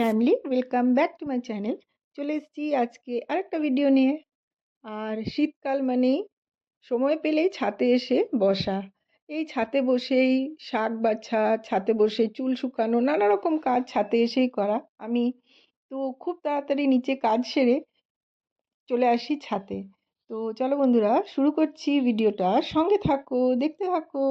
Family welcome back to my channel চলে এসেছি আজকে আরেকটা ভিডিও নিয়ে। আর শীতকাল মানেই সময় পেলেই ছাতে এসে বসা। এই ছাতে বসেই শাক বাছা, ছাতে বসে চুল শুকানো, নানা রকম কাজ ছাতে এসেই করা। আমি তো খুব তাড়াতাড়ি নিচে কাজ সেরে চলে আসি ছাতে। তো চলো বন্ধুরা, শুরু করছি ভিডিওটা সঙ্গে থাকো, দেখতে থাকো।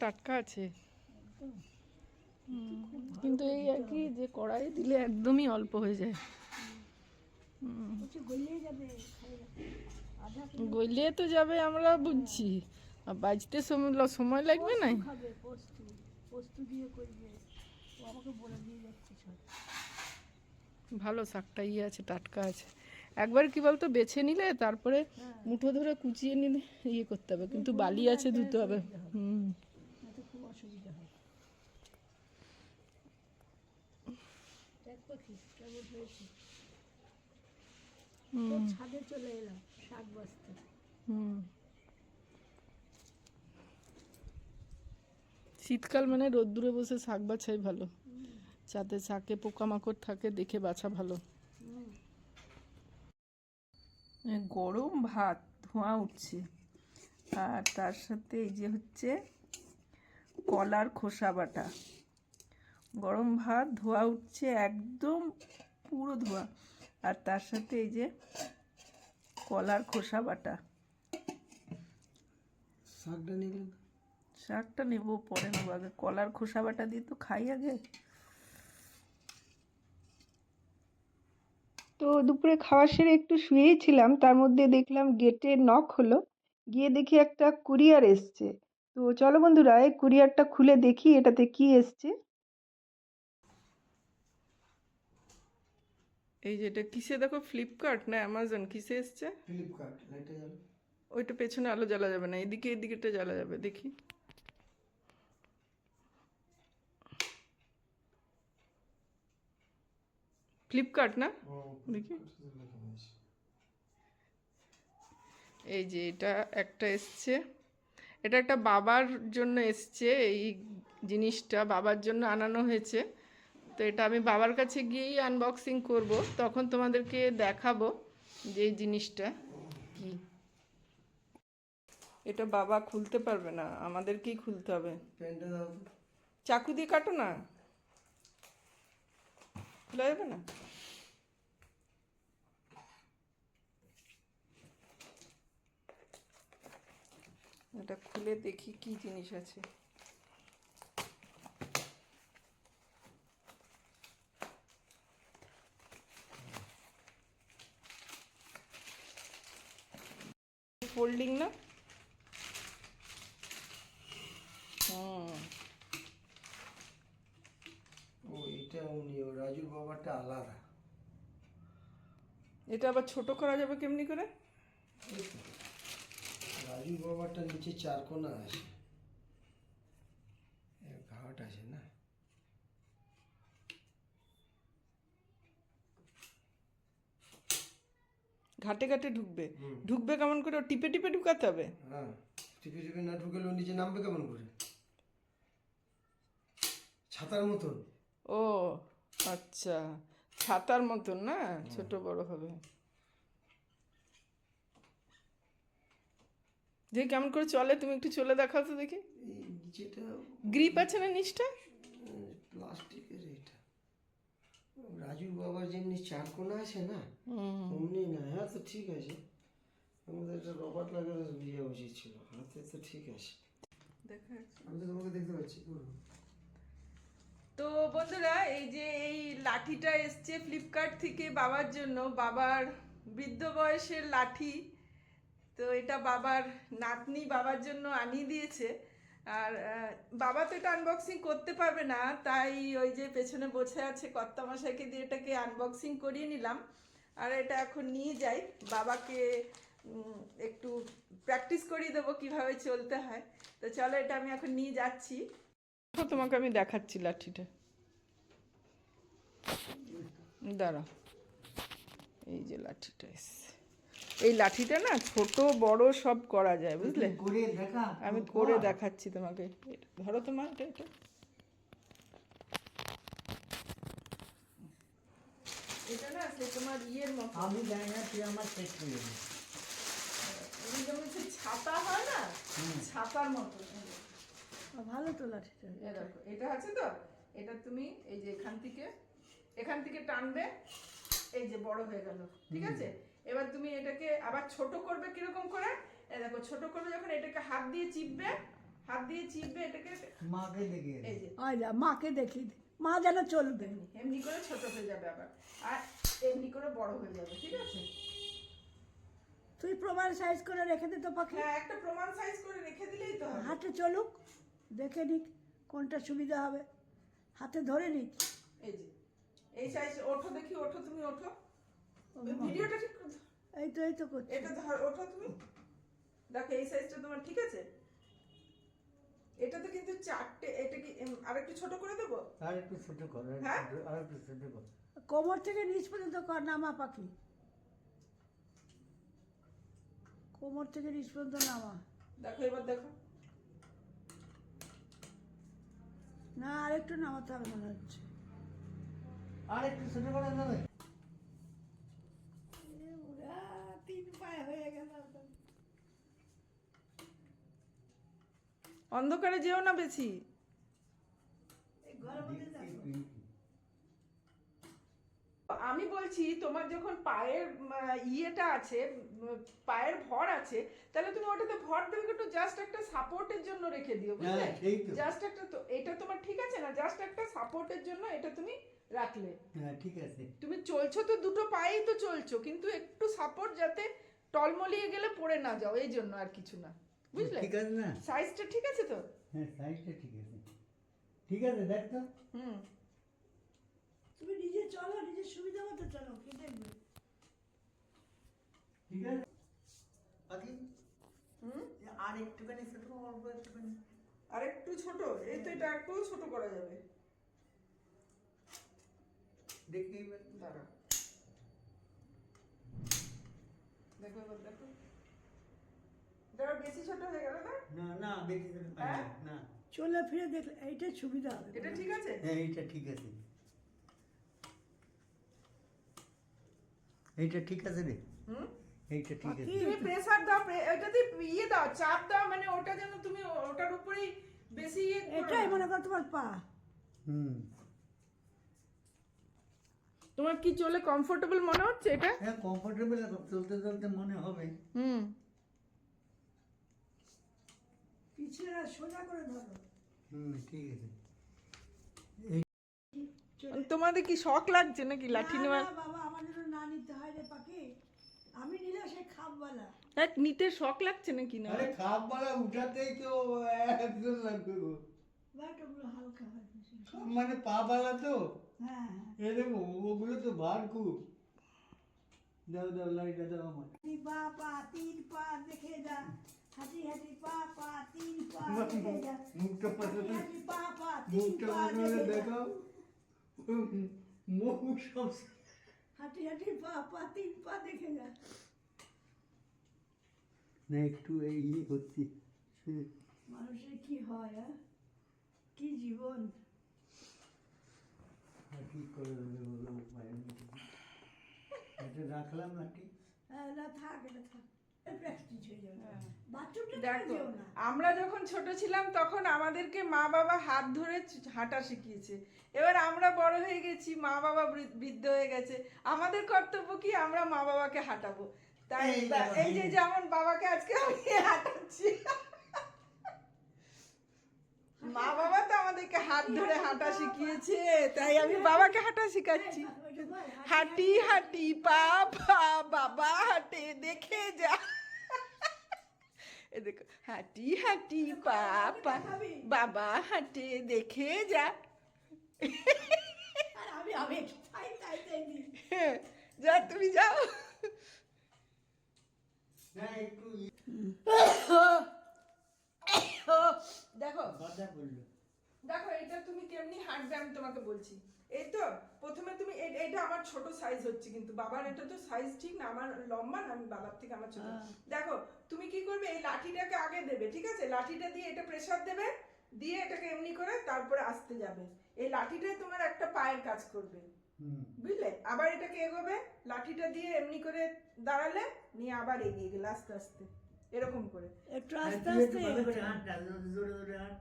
টাটকা আছে। হুম, কিন্তু এই আর কি যে কড়াই দিলে একদমই অল্প হয়ে যায়। হুম। গলিয়ে তো যাবে আমরা বুঝছি। বাজতে সময় সময় লাগবে না ভালো শাকটা ইয়ে আছে টাটকা আছে। একবার কি বলতো বেছে নিলে তারপরে মুঠো ধরে কুচিয়ে নিলে ইয়ে করতে হবে কিন্তু বালি আছে ধুতে হবে। হুম। হুম। ছাদে চলে এলাম শাক বস্তা শীতকাল মানে রোদ্দুরে বসে শাক বাছাই ভালো। যাতে শাকে পোকামাকড় থাকে দেখে বাছা ভালো। গরম ভাত ধোঁয়া উঠছে। আর তার সাথে এই যে হচ্ছে কলার খোসা বাটা। গরম ভাত ধোয়া উঠছে একদম পুরো ধোয়া। আর তার সাথে এই যে কলার খোসা বাটা। শাকটা নিলেন শাকটা নেব পরে নেব। আগে কলার খোসা বাটা দিয়ে তো খাই আগে। তো দুপুরে খাওয়া সেরে একটু শুয়েই ছিলাম তার মধ্যে দেখলাম গেটে নক হলো। গিয়ে দেখি একটা কুরিয়ার এসছে। তো চলো বন্ধুরা এই কুরিয়ারটা খুলে দেখি এটাতে কি এসছে। এই যে এটা কিসে? দেখো ফ্লিপকার্ট না অ্যামাজন কিসে এসছে? ফ্লিপকার্ট লাইটে যাবে ওইটা পেছনে আলো জ্বালা যাবে না এদিকে এদিকে এদিকেটা জ্বালা যাবে দেখি। ফ্লিপকার্ট না? দেখি। এই যে এটা একটা এসছে। এটা একটা বাবার জন্য এসছে এই জিনিসটা বাবার জন্য আনানো হয়েছে। তো এটা আমি বাবার কাছে গিয়েই আনবক্সিং করব। তখন তোমাদেরকে দেখাবো যে জিনিসটা কি। এটা বাবা খুলতে পারবে না আমাদেরকেই খুলতে হবে? চাকু দিয়ে কাটো না। খোলা যাবে না? এটা খুলে দেখি কি জিনিস আছে। ফোল্ডিং না? হুম। ও এটা উনি ও রাজুর বাবাটা আলাদা। এটা আবার ছোট করা যাবে কেমনি করে? রাজুর বাবাটা নিচে চার কোনা আছে। ঘাট আছে না ঘাটে ঘাটে ঢুকবে। ঢুকবে কেমন করে? টিপে টিপে ঢুকাতে হবে। হ্যাঁ টিপে টিপে না ঢুকেলে ও নিচে নামবে কেমন করে? ছাতার মতন। ও আচ্ছা। ছাতার মতন না? ছোট বড় হবে। দেখি কেমন করে চলে তুমি একটু চলে দেখাও তো দেখি। গ্রিপ আছে না নিচটা? প্লাস্টিকের এটা রাজুর বাবার যেমনি চার কোনা আছে না অমনি না হ্যাঁ তো ঠিক আছে। আমাদের একটা রবার লাগানো ইয়ে উচিত ছিল হাতে তো ঠিক আছে। দেখা আমি তো তোমাকে দেখতে পাচ্ছি তো বন্ধুরা এই যে এই লাঠিটা এসছে ফ্লিপকার্ট থেকে বাবার জন্য বাবার বৃদ্ধ বয়সের লাঠি তো এটা বাবার নাতনি বাবার জন্য আনিয়ে দিয়েছে। আর বাবা তো এটা আনবক্সিং করতে পারবে না, তাই ওই যে পেছনে বসে আছে কর্তামশাইকে দিয়ে এটাকে আনবক্সিং করিয়ে নিলাম। আর এটা এখন নিয়ে যাই। বাবাকে একটু প্র্যাকটিস করিয়ে দেবো কীভাবে চলতে হয়। তো চলো এটা আমি এখন নিয়ে যাচ্ছি। তোমাকে আমি দেখাচ্ছি লাঠিটা। দাঁড়াও। এই যে লাঠিটা এসছে। এই লাঠিটা না ছোট বড় সব করা যায় বুঝলে? দেখা আমি করে দেখাচ্ছি তোমাকে। ধরো তোমার এটা এটা। এটা না সে তোমার ইয়ের মতো। আমি জানি না তুই আমার শেষ করে যেমন সে ছাতা হয় না ছাতার মতো। ভালো তো লাঠিটা। দেখো, এটা আছে তো? এটা তুমি এই যে এখান থেকে এখান থেকে টানবে এই যে বড় হয়ে গেল ঠিক আছে? এবার তুমি এটাকে আবার ছোট করবে কীরকম করে? দেখো ছোট করবে যখন এটাকে হাত দিয়ে চিপবে হাত দিয়ে চিপবে এটাকে। মাকে দেখে এই যে। মাকে দেখি মা যেন চলবে। এমনি এমনি করে ছোট হয়ে যাবে আবার। আর এমনি করে বড় হয়ে যাবে ঠিক আছে? তুই প্রমাণ সাইজ করে রেখে দে তো পাখি। হ্যাঁ একটা প্রমাণ সাইজ করে রেখে দিলেই তো হাতে চলুক দেখে নিক কোনটা সুবিধা হবে। হাতে ধরে নিক। এই যে এই সাইজ ওঠো দেখি ওঠো তুমি ওঠো। ভিডিওটা ঠিক। এই তো এই তো করছি। এটা ধর ওঠো তুমি। দেখো এই সাইজটা তোমার ঠিক আছে? এটাতে কিন্তু চারটে এটা কি আরেকটু ছোট করে দেবো? আর একটু ছোট কর হ্যাঁ? একটু- আর ছোট কর। কোমর থেকে নিচ পর্যন্ত কর নামা পাখি। কোমর থেকে নিচ পর্যন্ত নামা দেখো এবার দেখো। না আরেকটু নামাতে হবে মনে হচ্ছে। আরেকটু ছোট করা যাবে এ ওরা তিন পায়ে হয়ে গেল অন্ধকারে যেও না বেশি। আমি বলছি তোমার যখন পায়ের ইয়েটা আছে পায়ের ভর আছে তাহলে তুমি ওটাতে ভর দেবে একটু জাস্ট একটা সাপোর্টের জন্য রেখে দিও বুঝলে? হ্যাঁ, তো। জাস্ট একটা তো এটা তোমার ঠিক আছে না? জাস্ট একটা সাপোর্টের জন্য এটা তুমি রাখলে। হ্যাঁ ঠিক আছে। তুমি চলছো তো দুটো পায়েই তো চলছো কিন্তু একটু সাপোর্ট যাতে টলমলিয়ে গেলে পড়ে না যাও এই জন্য আর কিছু না। বুঝলে? ঠিক আছে না? সাইজটা ঠিক আছে তো? হ্যাঁ সাইজটা ঠিক আছে। ঠিক আছে দেখ তো। হুম। তুমি নিজে চলো নিজের সুবিধা মতো চলো কে দেখবে? ঠিক আছে? বাকি? হুম? আর একটুখানি ছোট অল্প একটুখানি। আর একটু ছোট? এই তো এটা একটু ছোট করা যাবে। দেখি এবার। দাঁড়া দেখো এবার দেখো এটা বেশি ছোট হয়ে গেল না? না না বেশি ছোট হ্যাঁ? না। না চলে ফিরে দেখলে এইটাই সুবিধা হবে। এটা ঠিক আছে? হ্যাঁ এইটা ঠিক আছে। এইটা ঠিক আছে রে। হুম? এইটা ঠিক আছে। তুমি প্রেসার দাও ইয়ে দাও চাপ দাও মানে ওটা যেন তুমি ওটার উপরেই বেশি ইয়ে এটাই মনে করো তোমার পা। হুম। তোমার কি চলে কমফোর্টেবল মনে হচ্ছে এটা? হ্যাঁ কমফোর্টেবল চলতে চলতে মনে হবে। হুম। সোজা করে ধরো। হুম ঠিক আছে। তোমাদের কি শখ লাগছে নাকি লাঠি নেওয়ার? বাবা আমার জন্য না নিতে হয় রে পাখি। আমি নিলে সে খাপওয়ালা। এক নিতে শখ লাগছে নাকি না? আরে খাপ বালা উঠাতেই তো একজন লাগবে গো। হালকা মানে পা বালা তো। হ্যাঁ হ্যাঁ। এ দেখো ওগুলো তো ভার খুব। দাও দাও লাইটা দাও আমার পা পা তিন পা দেখে যা। হাতি হাতি পা পা তিন পা দেখে মুখটা পাশে হাতি হাতি পা পা তিন পা পাশে দেখে যা দেখাও। মুখ সব হাতি হাতি পা পা তিন পা দেখে যা। না একটু এই ইয়ে হচ্ছে মানুষের কি হয় কি জীবন? কি করে দেবে বলো উপায় নেই। এটা রাখলাম নাকি? হ্যাঁ থাক এটা থাক। হয়ে দেখো আমরা যখন ছোট ছিলাম তখন আমাদেরকে মা বাবা হাত ধরে হাঁটা শিখিয়েছে। এবার আমরা বড় হয়ে গেছি মা বাবা বৃদ্ধ হয়ে গেছে। আমাদের কর্তব্য কি? আমরা মা বাবাকে হাঁটাবো। তাই এই যে যেমন বাবাকে আজকে আমি হাঁটাচ্ছি। মা বাবা তো আমাদেরকে হাত ধরে হাঁটা শিখিয়েছে তাই আমি বাবাকে হাঁটা শিখাচ্ছি। হাঁটি। হাঁটি পা পা বাবা হাঁটে দেখে যা। এ দেখো হাঁটি হাঁটি পা পা বাবা হাঁটে দেখে যা। দিই। যা তুমি যাও। হ্যাঁ দেখো দেখো এটা তুমি কেমনি হাঁটবে আমি তোমাকে বলছি। এই তো প্রথমে তুমি এটা আমার ছোট সাইজ হচ্ছে কিন্তু। বাবার এটা তো সাইজ ঠিক না আমার লম্বা না আমি বাবার থেকে আমার ছোট। দেখো তুমি কি করবে এই লাঠিটাকে আগে দেবে ঠিক আছে? লাঠিটা দিয়ে এটা প্রেসার দেবে দিয়ে এটাকে এমনি করে তারপরে আসতে যাবে। এই লাঠিটাই তোমার একটা পায়ের কাজ করবে। বুঝলে? আবার এটাকে এগোবে লাঠিটা দিয়ে এমনি করে দাঁড়ালে নিয়ে আবার এগিয়ে গেলে আস্তে আস্তে। এরকম করে। একটু আস্তে আস্তে জোরে জোরে হাঁট।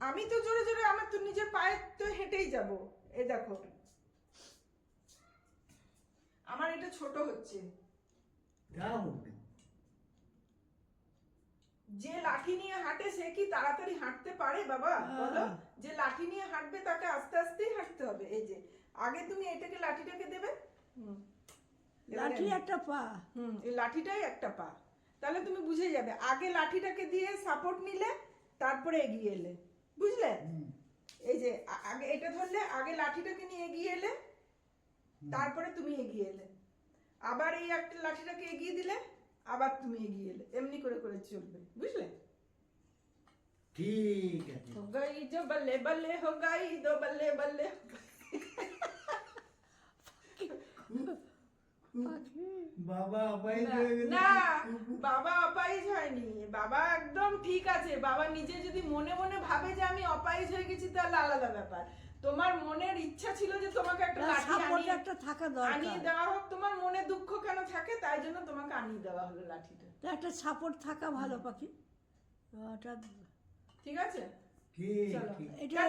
আমি তো জোরে জোরে আমার তো নিজের পায়ে তো হেঁটেই যাব। এ দেখো। আমার এটা ছোট হচ্ছে। যা লাঠি নিয়ে হাঁটে সে কি তাড়াতাড়ি হাঁটতে পারে বাবা? বলো যে লাঠি নিয়ে হাঁটবে তাকে আস্তে আস্তেই হাঁটতে হবে। এই যে আগে তুমি এটাকে লাঠিটাকে দেবে। লাঠি একটা পা। হুম এই লাঠিটাই একটা পা। তাহলে তুমি বুঝে যাবে। আগে লাঠিটাকে দিয়ে সাপোর্ট নিলে তারপরে এগিয়ে এলে। বুঝলে এই যে আ- আগে এটা ধরলে আগে লাঠিটাকে নিয়ে এগিয়ে এলে তারপরে তুমি এগিয়ে এলে আবার এই একটা লাঠিটাকে এগিয়ে দিলে আবার তুমি এগিয়ে এলে এমনি করে করে চলবে বুঝলে ঠিক আছে हो गई जो बल्ले बल्ले हो गई दो बल्ले बल्ले বাবা হয়নি। বাবা একদম ঠিক আছে। বাবা নিজে যদি মনে মনে ভাবে যে আমি হয়ে গেছি তাহলে আলাদা ব্যাপার। তোমার মনের ইচ্ছা ছিল যে তোমাকে একটা লাঠি আনিয়ে একটা থাকা আনিয়ে দেওয়া হোক। তোমার মনে দুঃখ কেন থাকে? তাই জন্য তোমাকে আনিয়ে দেওয়া হলো লাঠিটা। একটা সাপোর্ট থাকা ভালো পাখি। ঠিক আছে? চলো। এটা